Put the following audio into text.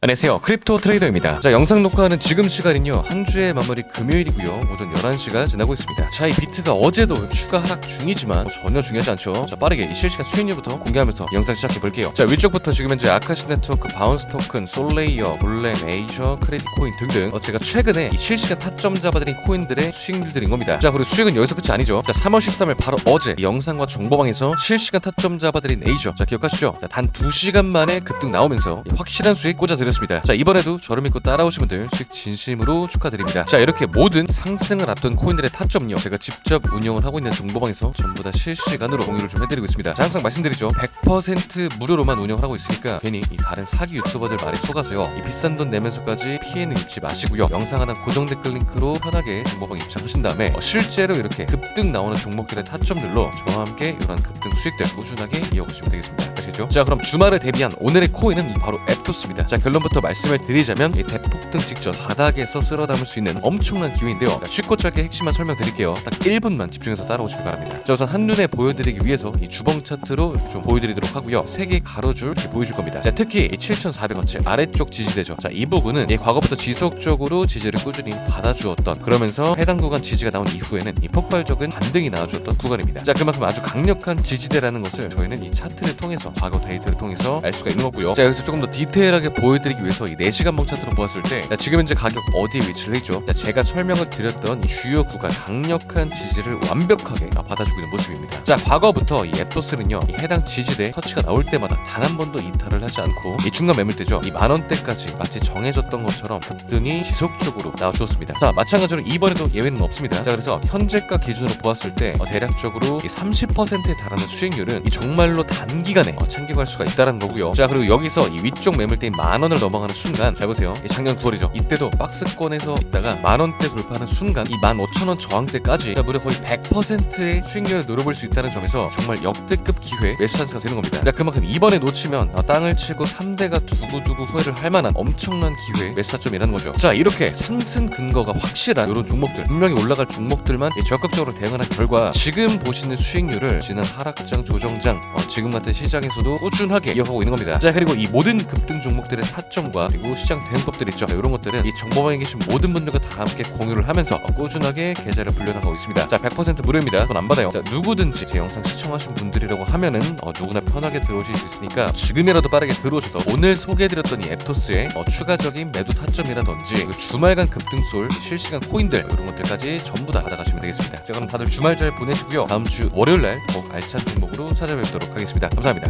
안녕하세요. 크립토 트레이더입니다. 자 영상 녹화하는 지금 시간은요 한 주의 마무리 금요일이고요. 오전 11시가 지나고 있습니다. 자 이 비트가 어제도 추가 하락 중이지만 뭐 전혀 중요하지 않죠. 자 빠르게 이 실시간 수익률부터 공개하면서 영상 시작해 볼게요. 자 위쪽부터 지금 현재 아카시 네트워크 바운스 토큰 솔레이어 볼렘 에이저 크레딧 코인 등등 어, 제가 최근에 이 실시간 타점 잡아드린 코인들의 수익률들인 겁니다. 자 그리고 수익은 여기서 끝이 아니죠. 자 3월 13일 바로 어제 이 영상과 정보방에서 실시간 타점 잡아드린 에이저. 자 기억하시죠? 자, 단 2시간 만에 급등 나오면서 이 확실한 수익 꽂아드렸 습니다. 자 이번에도 저를 믿고 따라오신 분들 수익 진심으로 축하드립니다. 자 이렇게 모든 상승을 앞둔 코인들의 타점요 제가 직접 운영을 하고 있는 정보방에서 전부 다 실시간으로 공유를 좀 해드리고 있습니다. 자 항상 말씀드리죠. 100% 무료로만 운영을 하고 있으니까 괜히 이 다른 사기 유튜버들 말에 속아서요. 이 비싼 돈 내면서까지 피해는 입지 마시고요. 영상 하나 고정 댓글 링크로 편하게 정보방 입장하신 다음에 어, 실제로 이렇게 급등 나오는 종목들의 타점들로 저와 함께 이런 급등 수익들 꾸준하게 이어가시면 되겠습니다. 아시죠? 자 그럼 주말을 대비한 오늘의 코인은 이 바로 앱토스입니다. 자 결론 부터 말씀을 드리자면 이 대폭등 직전 바닥에서 쓸어 담을 수 있는 엄청난 기회인데요. 자, 쉽고 짧게 핵심만 설명드릴게요. 딱 1분만 집중해서 따라오시기 바랍니다. 자 우선 한눈에 보여드리기 위해서 이 주봉 차트로 좀 보여드리도록 하고요. 세 개 가로줄 이렇게 보여줄 겁니다. 자 특히 이 7,400원째 아래쪽 지지대죠. 자 이 부분은 이 과거부터 지속적으로 지지를 꾸준히 받아주었던 그러면서 해당 구간 지지가 나온 이후에는 이 폭발적인 반등이 나와주었던 구간입니다. 자 그만큼 아주 강력한 지지대라는 것을 저희는 이 차트를 통해서 과거 데이터를 통해서 알 수가 있는 거고요. 자 여기서 조금 더 디테일하게 보여드 리기 위해서 이 4시간봉 차트로 보았을 때 자, 지금 현재 가격 어디에 위치를 했죠? 자, 제가 설명을 드렸던 이 주요 구간 강력한 지지를 완벽하게 아, 받아주고 있는 모습입니다. 자 과거부터 이 앱토스는요 이 해당 지지대 터치가 나올 때마다 단 한 번도 이탈을 하지 않고 이 중간 매물대죠? 이 만원대까지 마치 정해졌던 것처럼 급등이 지속적으로 나와주었습니다. 자 마찬가지로 이번에도 예외는 없습니다. 자 그래서 현재가 기준으로 보았을 때 어, 대략적으로 이 30%에 달하는 수익률은 이 정말로 단기간에 어, 챙겨갈 수가 있다는 거고요. 자 그리고 여기서 이 위쪽 매물대인 만 원을 넘어가는 순간 잘 보세요. 이 작년 9월이죠. 이때도 박스권에서 있다가 만 원대 돌파하는 순간 이 15,000원 저항대까지 자, 무려 거의 100%의 수익률을 노려볼 수 있다는 점에서 정말 역대급 기회 매수 찬스가 되는 겁니다. 자 그만큼 이번에 놓치면 어, 땅을 치고 3대가 두고두고 후회를 할 만한 엄청난 기회 매수 타점이라는 거죠. 자 이렇게 상승 근거가 확실한 이런 종목들 분명히 올라갈 종목들만 이 적극적으로 대응하는 결과 지금 보시는 수익률을 지난 하락장 조정장 어, 지금 같은 시장에서도 꾸준하게 이어가고 있는 겁니다. 자 그리고 이 모든 급등 종목들의 타 점과 그리고 시장 대응법들 있죠. 자, 이런 것들은 이 정보방에 계신 모든 분들과 다 함께 공유를 하면서 어, 꾸준하게 계좌를 불려나가고 있습니다. 자 100% 무료입니다. 돈 안 받아요. 자 누구든지 제 영상 시청하신 분들이라고 하면은 어, 누구나 편하게 들어오실 수 있으니까 지금이라도 빠르게 들어오셔서 오늘 소개해드렸던 이 앱토스의 어, 추가적인 매도 타점이라든지 그 주말간 급등솔 실시간 코인들 이런 것들까지 전부 다 받아가시면 되겠습니다. 자 그럼 다들 주말 잘 보내시고요. 다음 주 월요일 날 더욱 알찬 종목으로 찾아뵙도록 하겠습니다. 감사합니다